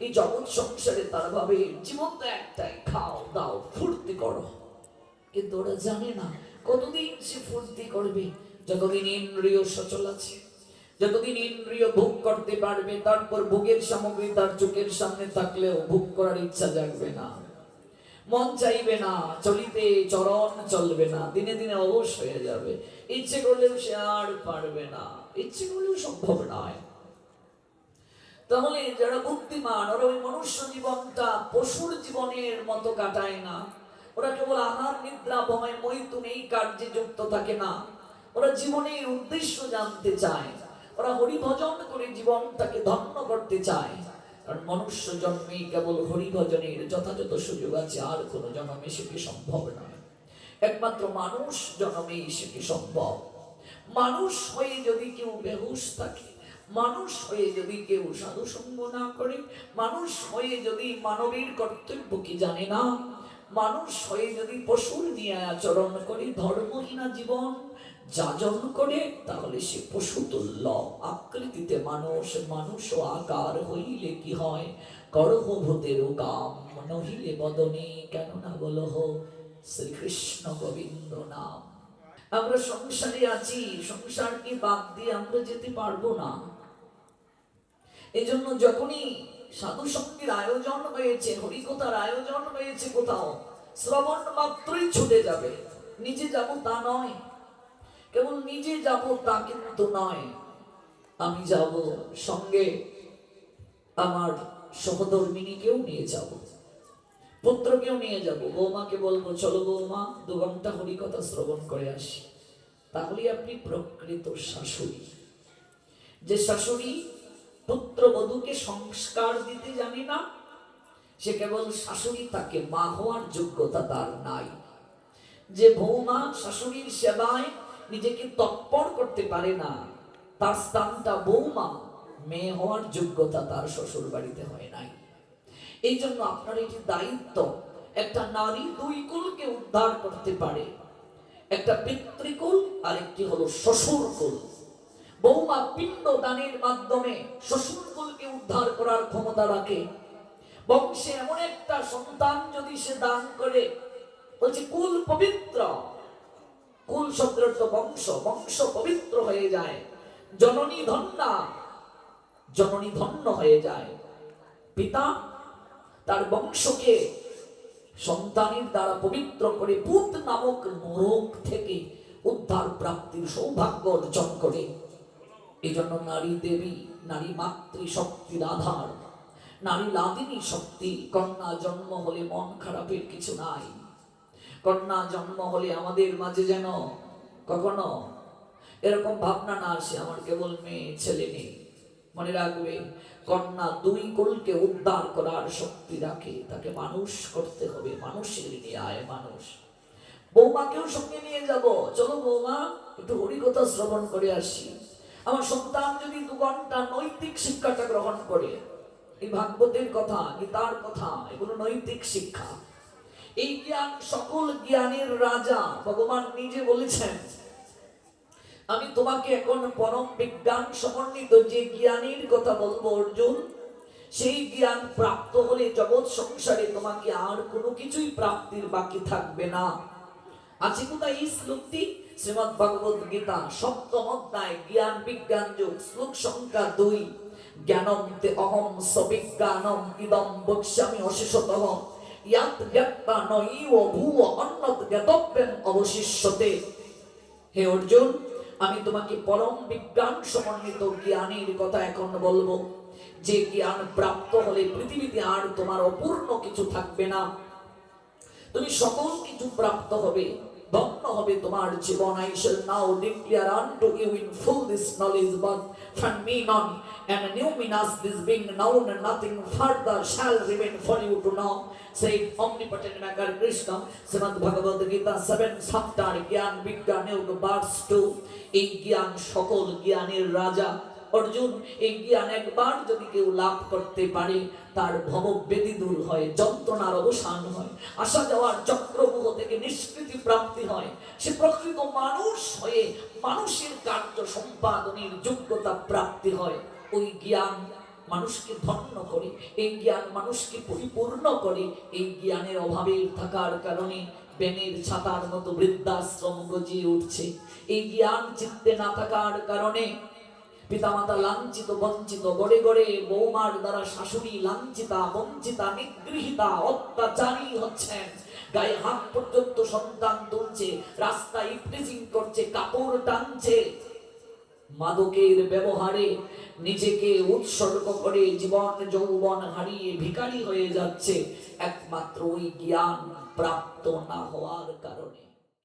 এই জগৎ সংসারে তারা ভাবে জীবন তো একটাই, খাও, দাও, ফুর্তি করো। কিন্তু ওরা জানে না, কতদিন সে ফুর্তি করবে, যতদিন ইন্দ্রিয় সচল আছে, যতদিন ইন্দ্রিয় ভোগ করতে পারবে, তারপর ভোগের সামগ্রী তার চোখের সামনে থাকলেও ভোগ করার ইচ্ছা জাগবে না। মন চাইবে না, চলিতে চরণ চলবে না, দিনে দিনে অবশ হয়ে যাবে। ইচ্ছে করলেও সে আর পারবে না। ইচ্ছে করলেও সম্ভব নয়। তাহলে যারা বুদ্ধিমান, ওরা ওই মনুষ্য জীবনটা পশুর জীবনের মতো কাটায় না। ওরা কেবল আহার, নিদ্রা ভয় মৈতুন এই কার্যে যুক্ত থাকে না। ওরা জীবনের উদ্দেশ্য জানতে চায়। ওরা হরিভজন করে জীবনটাকে ধন্য করতে চায়। কারণ মনুষ্য জন্মেই কেবল হরিভজনের যথাযথ সুযোগ আছে, আর কোনো জন্মে সেটি সম্ভব নয়। একমাত্র মানুষ জন্মেই সেটি সম্ভব। মানুষ হয়ে যদি কেউ বেহুশ থাকে মানুষ হয়ে যদি কেউ সাধু সঙ্গ না করে, মানুষ হয়ে যদি মানবীর কর্তব্য কি জানে না? মানুষ হয়ে যদি পশুর নিয়ে আচরণ করে, ধর্মহীনা জীবন যাজন করে, তাহলে সে পশু তুল্য আকৃতিতে মানুষ মানুষ আকার হইলে কি হয়? করহভূতের কাম নহিলে বদনে কেন না বলহ শ্রীকৃষ্ণ গোবিন্দ নাম। আমরা সংসারে আছি, সংসারকে বাদ দিয়ে আমরা যেতে পারব না। এজন্য যখনই সাধু সঙ্গীর আয়োজন হয়েছে, হরিকথার আয়োজন হয়েছে কোথাও, শ্রবণ মাত্রই ছুটে যাবে। নিজে যাব তা নয়। কেবল নিজে যাব তা কিন্তু নয়। আমি যাব সঙ্গে আমার সহধর্মিনীকেও নিয়ে যাব। পুত্রকেও নিয়ে যাব। বৌমাকে বলব, চলো বৌমা, দু ঘণ্টা হরিকথা শ্রবণ করে আসি। তাহলে আপনি প্রকৃত শাশুড়ি। যে শাশুড়ি পুত্র বধূকে সংস্কার দিতে জানে না। সে কেবল শাশুড়ি তাকে মা হওয়ার যোগ্যতা তার নাই। যে বৌমা শাশুড়ির সেবায় নিজেকে তৎপর করতে পারে না, তার স্থানটা বৌমা, মেয়ে হওয়ার যোগ্যতা তার শ্বশুর বাড়িতে হয় নাই। এই জন্য আপনার এটি দায়িত্ব, একটা নারী দুই কুলকে উদ্ধার করতে পারে। একটা পিতৃকুল আর একটি হলো শ্বশুর কুল বৌমা পিণ্ড দানের মাধ্যমে শ্বশুর কুলকে উদ্ধার করার ক্ষমতা রাখে। বংশে এমন একটা সন্তান যদি সে দান করে, বলছে কুল পবিত্র। কুল শব্দের বংশ। বংশ পবিত্র হয়ে যায়। জননী ধন্যা। জননী ধন্য হয়ে যায়। পিতা তার বংশকে সন্তানের দ্বারা পবিত্র করে পুত নামক নরক থেকে উদ্ধার প্রাপ্তির সৌভাগ্য অর্জন করে। এই জন্য নারী দেবী, নারী মাতৃ শক্তির আধার নারী লাদিনী শক্তি, কন্যা জন্ম হলে মন খারাপের কিছু নাই। কন্যা জন্ম হলে আমাদের মাঝে যেন কখনো এরকম ভাবনা না আসে, আমার কেবল মেয়ে, ছেলে নেই মনে রাখবে, কন্যা দুই কুলকে উদ্ধার করার শক্তি রাখে, তাকে মানুষ করতে হবে, মানুষের ন্যায় মানুষ। বৌমাকেও সঙ্গে নিয়ে যাব। চলো বৌমা, একটু হরিকথা শ্রবণ করে আসি। আমার সন্তান যদি দু ঘণ্টা নৈতিক শিক্ষাটা গ্রহণ করে, এই ভাগবতের কথা, গীতার কথা, এগুলো নৈতিক শিক্ষা। এই জ্ঞান, সকল জ্ঞানের রাজা ভগবান নিজে বলেছেন, আমি তোমাকে এখন পরম বিজ্ঞান সমন্বিত যে জ্ঞানের কথা বলব অর্জুন, সেই জ্ঞান প্রাপ্ত হলে জগৎ সংসারে তোমাকে আর কোনো কিছুই প্রাপ্তির বাকি থাকবে না। কোথায় এই শ্লোকটি শ্রীমদ ভগবত গীতা সপ্তম অধ্যায়, জ্ঞান বিজ্ঞান যোগ, শ্লোক সংখ্যা দুই। জ্ঞানম তে অহম সবিজ্ঞানম ইদম বক্ষ্যামি অশেষতঃ ইয়াত জ্ঞাত্তা নৈব ভুব অন্নত জ্ঞাতব্যম অবশিষ্যতে। হে অর্জুন, আমি তোমাকে পরম বিজ্ঞান সমন্বিত জ্ঞানের কথা এখন বলব। যে জ্ঞান প্রাপ্ত হলে পৃথিবীতে আর তোমার অপূর্ণ কিছু থাকবে না। তুমি সকল কিছু প্রাপ্ত হবে। ধন্য হবে তোমার জীবন I shall now declare unto you in full this knowledge but from me on and numinous this being known and nothing further shall remain for you to know say omnipotent maker Krishna Srimad Bhagavad Gita 7 chapter জ্ঞান বিজ্ঞান যোগ verse 2 এই জ্ঞান সকল জ্ঞানের রাজা অর্জুন এই জ্ঞান একবার যদি কেউ লাভ করতে পারে, তার ভববেদী দূর হয়, যন্ত্রণার অবসান হয়। আসা যাওয়ার চক্রবুহ থেকে নিষ্কৃতি প্রাপ্তি হয়। সে প্রকৃত মানুষ হয়ে মানুষের কার্য সম্পাদনের যোগ্যতা প্রাপ্তি হয়। ওই জ্ঞান মানুষকে ধন্য করে, এই জ্ঞান মানুষকে পরিপূর্ণ করে, এই জ্ঞানের অভাবে থাকার কারণে বেনের ছাতার মতো বৃদ্ধাশ্রম গজিয়ে উঠছে। এই জ্ঞান চিত্তে না থাকার কারণে পিতামাতা লাঞ্ছিত, বঞ্চিত, গড়ে গড়ে বৌমার দ্বারা শাশুড়ি লাঞ্ছিতা, বঞ্চিতা, নিগৃহীতা, অত্যাচারী হচ্ছেন। গায়ে হাত পর্যন্ত সন্তান তুলছে, রাস্তায় ইফটিজিং করছে, কাপড় টানছে। মাদকের ব্যবহারে নিজেকে উৎসর্গ করে জীবন, যৌবন হারিয়ে ভিখারি হয়ে যাচ্ছে। একমাত্র ওই জ্ঞান প্রাপ্ত না হওয়ার কারণে।